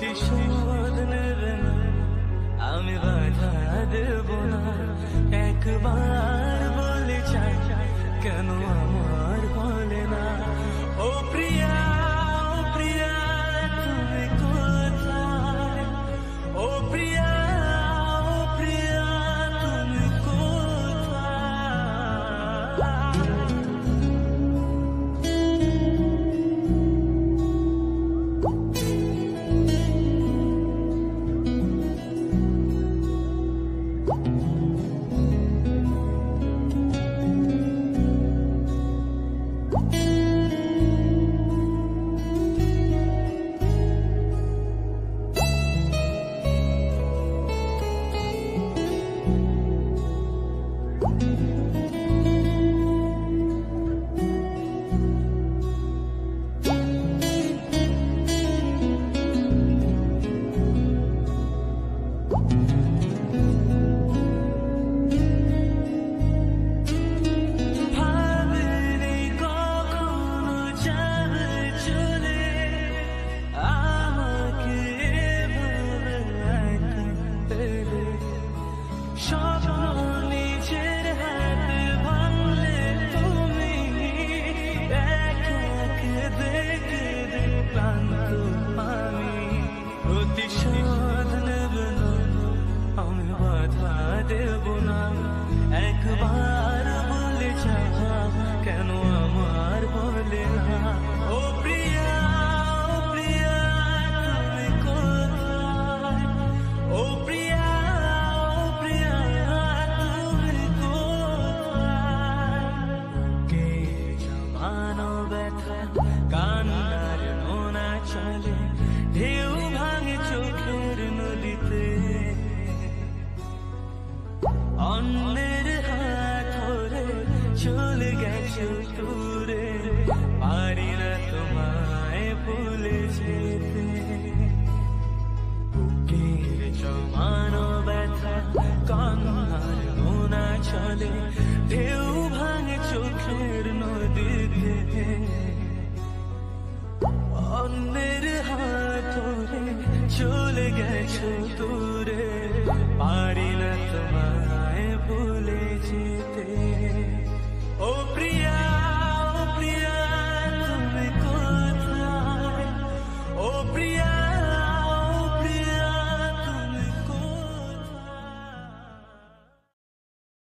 প্রতিশোধ নেবে না আমি বাধা দেব একবার বলে চাই কেন কান্নার নোনা চলে, ঢেউ ভাঙে চোখের নদীতে। অন্যের হাত ধরে চলে গেছে দূরে পারি না তোমায় ভুলেছে tú.